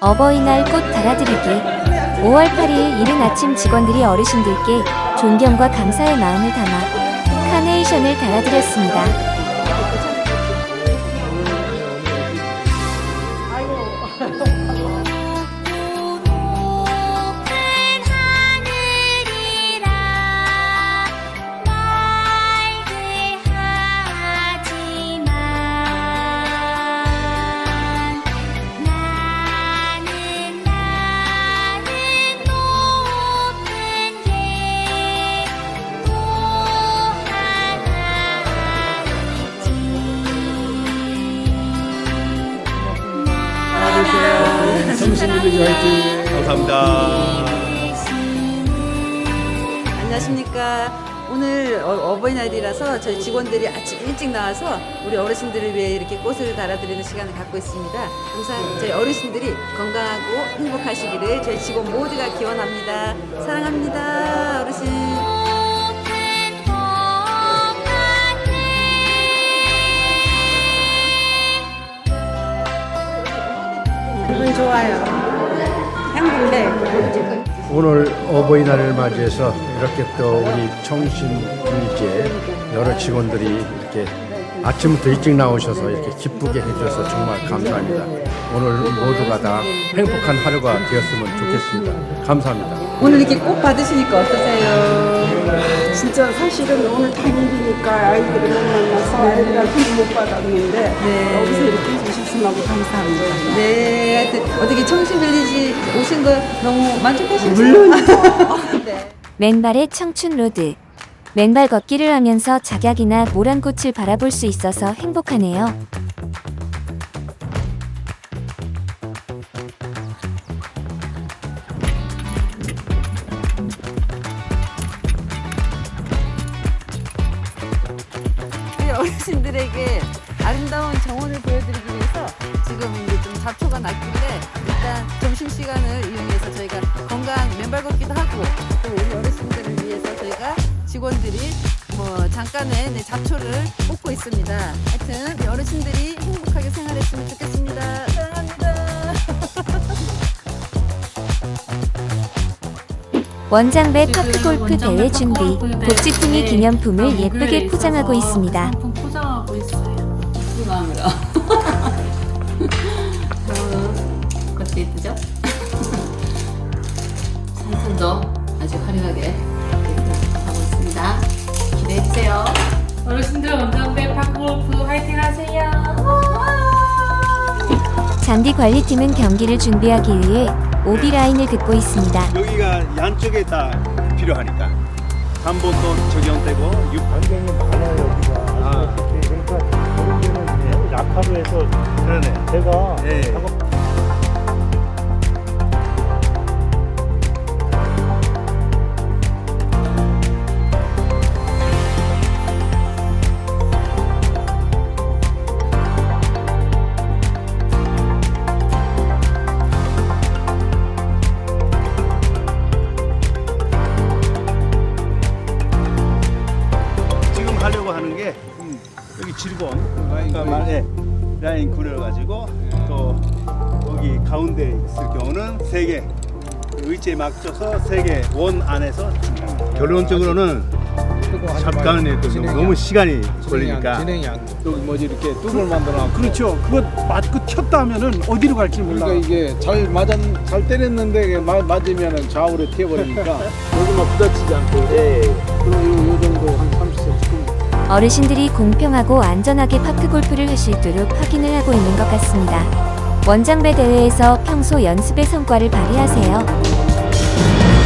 어버이날 꽃 달아드리기 5월 8일 이른 아침 직원들이 어르신들께 존경과 감사의 마음을 담아 카네이션을 달아드렸습니다. 성신들이 화이팅! 감사합니다. 안녕하십니까. 오늘 어, 버이날이라서 저희 직원들이 아침 일찍 나와서 우리 어르신들을 위해 이렇게 꽃을 달아드리는 시간을 갖고 있습니다. 항상 저희 어르신들이 건강하고 행복하시기를 저희 직원 모두가 기원합니다. 사랑합니다, 어르신. 좋아요. 행복해. 오늘 어버이날을 맞이해서 이렇게 또 우리 청신일제 여러 직원들이 이렇게 아침부터 일찍 나오셔서 이렇게 기쁘게 해줘서 정말 감사합니다. 오늘 모두가 다 행복한 하루가 되었으면 좋겠습니다. 감사합니다. 오늘 이렇게 꽃 받으시니까 어떠세요? 진짜 사실은 오늘 당일이니까 아이들을 못 만나서 아이들한테 못 받았는데 네. 여기서 이렇게 해주셨으면 하고 감사합니다. 네, 하여튼 어떻게 청신빌리지 오신 거 너무 만족하시죠? 물론이죠. 네. 맨발의 청춘 로드. 맨발 걷기를 하면서 작약이나 모란 꽃을 바라볼 수 있어서 행복하네요. 어르신들에게 아름다운 정원을 보여드리기 위해서 지금 이제 좀 잡초가 났길래 일단 점심 시간을 이용해서 저희가 건강 맨발 걷기도 하고 또 우리 어르신들을 위해서 저희가 직원들이 뭐 잠깐의 네, 잡초를 뽑고 있습니다. 하여튼 우리 어르신들이 행복하게 생활했으면 좋겠습니다. 사랑합니다. 원장배 파크 골프 대회 준비. 복지팀이 기념품을 예쁘게 포장하고 있습니다. 마음으로. 어떻게 예쁘죠? 상품도 아주 화려하게 하고 있습니다. 기대해 주세요. 어르신들 원정대 파크골프 화이팅 하세요. 잔디 관리팀은 경기를 준비하기 위해 오비 라인을 긋고 있습니다. 여기가 양쪽에 다 필요하니까 한번더 적용되고 육 환경이 많아요 여기가. 아. 약하로 해서 그러네. 제가 예. 작업 지금 하려고 하는 게 음, 여기 질본 예, 라인 그려가지고 또 여기 가운데 있을 경우는 세 개 의지에 맞춰서 세 개 원 안에서 결론적으로는 또 너무 시간이 걸리니까 진행이 안 여기 뭐지 이렇게 뚝을 만들어 그렇죠. 그거 맞고 튀었다 하면은 어디로 갈지 몰라. 그러니까 이게 잘 맞았 잘 때렸는데 이게 마- 맞으면은 좌우로 튀어버리니까 여기만 부딪히지 않고 예. 그럼 요, 요 정도 한 30cm 어르신들이 공평하고 안전하게 파크 골프를 하실 도록 확인을 하고 있는 것 같습니다. 원장배 대회에서 평소 연습의 성과를 발휘하세요.